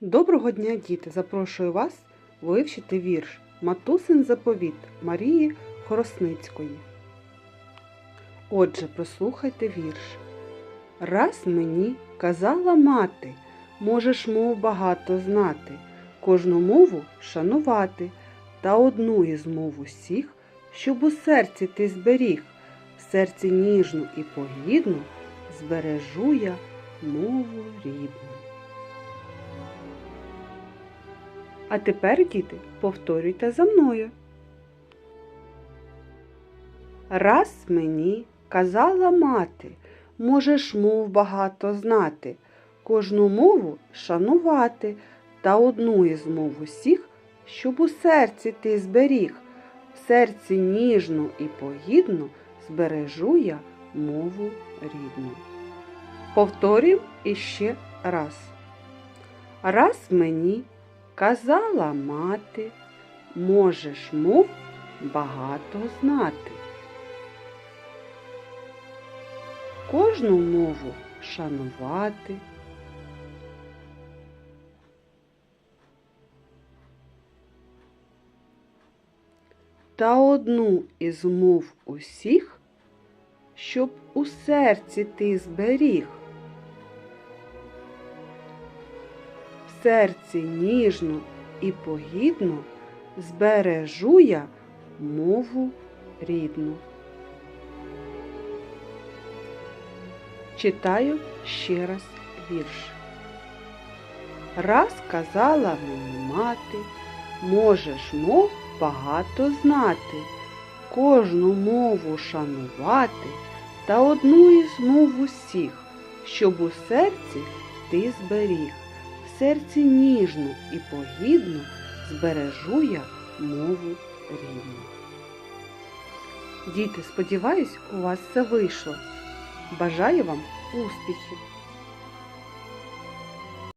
Доброго дня, діти! Запрошую вас вивчити вірш Матусин заповіт Марії Хоросницької. Отже, прослухайте вірш. Раз мені казала мати, можеш мов багато знати, кожну мову шанувати, та одну із мов усіх, щоб у серці ти зберіг, в серці ніжну і погідну збережу я мову рідну. А тепер, діти, повторюйте за мною. Раз мені казала мати, можеш мов багато знати, кожну мову шанувати, та одну із мов усіх, щоб у серці ти зберіг, в серці ніжну і погідну збережу я мову рідну. Повторюємо іще раз. Раз мені казала мати, можеш мов багато знати. Кожну мову шанувати. Та одну із мов усіх, щоб у серці ти зберіг. Серці ніжно і погідно збережу я мову рідну. Читаю ще раз вірш. Раз казала мені мати, можеш мов багато знати, кожну мову шанувати та одну із мов усіх, щоб у серці ти зберіг, серці ніжно і погідно збережу я мову рідну. Діти, сподіваюсь, у вас все вийшло. Бажаю вам успіхів!